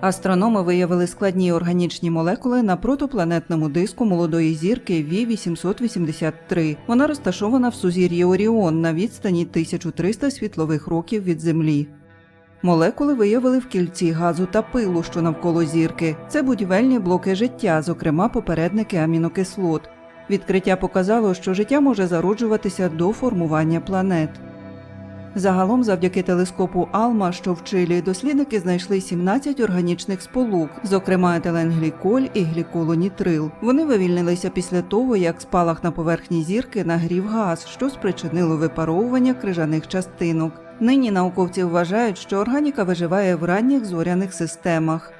Астрономи виявили складні органічні молекули на протопланетному диску молодої зірки V883. Вона розташована в сузір'ї Оріон на відстані 1300 світлових років від Землі. Молекули виявили в кільці газу та пилу, що навколо зірки. Це будівельні блоки життя, зокрема попередники амінокислот. Відкриття показало, що життя може зароджуватися до формування планет. Загалом, завдяки телескопу Алма, що в Чилі, дослідники знайшли 17 органічних сполук, зокрема етиленгліколь і гліколонітрил. Вони вивільнилися після того, як спалах на поверхні зірки нагрів газ, що спричинило випаровування крижаних частинок. Нині науковці вважають, що органіка виживає в ранніх зоряних системах.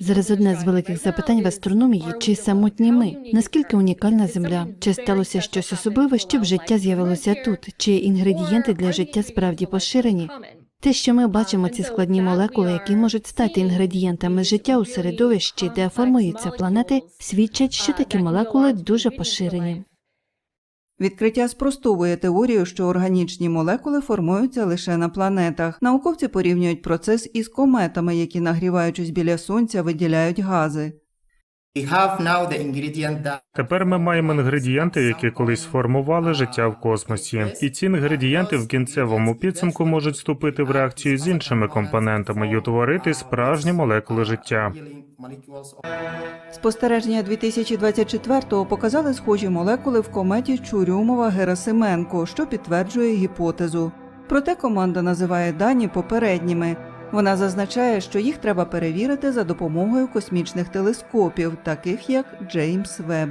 Зараз одне з великих запитань в астрономії: чи самотні ми? Наскільки унікальна земля? Чи сталося щось особливе, щоб життя з'явилося тут? Чи інгредієнти для життя справді поширені? Те, що ми бачимо, ці складні молекули, які можуть стати інгредієнтами життя у середовищі, де формуються планети, свідчать, що такі молекули дуже поширені. Відкриття спростовує теорію, що органічні молекули формуються лише на планетах. Науковці порівнюють процес із кометами, які, нагріваючись біля сонця, виділяють гази. Тепер ми маємо інгредієнти, які колись формували життя в космосі, і ці інгредієнти в кінцевому підсумку можуть вступити в реакцію з іншими компонентами і утворити справжні молекули життя. Спостереження 2024-го показали схожі молекули в кометі Чурюмова Герасименко, що підтверджує гіпотезу. Проте команда називає дані попередніми. Вона зазначає, що їх треба перевірити за допомогою космічних телескопів, таких як Джеймс Веб.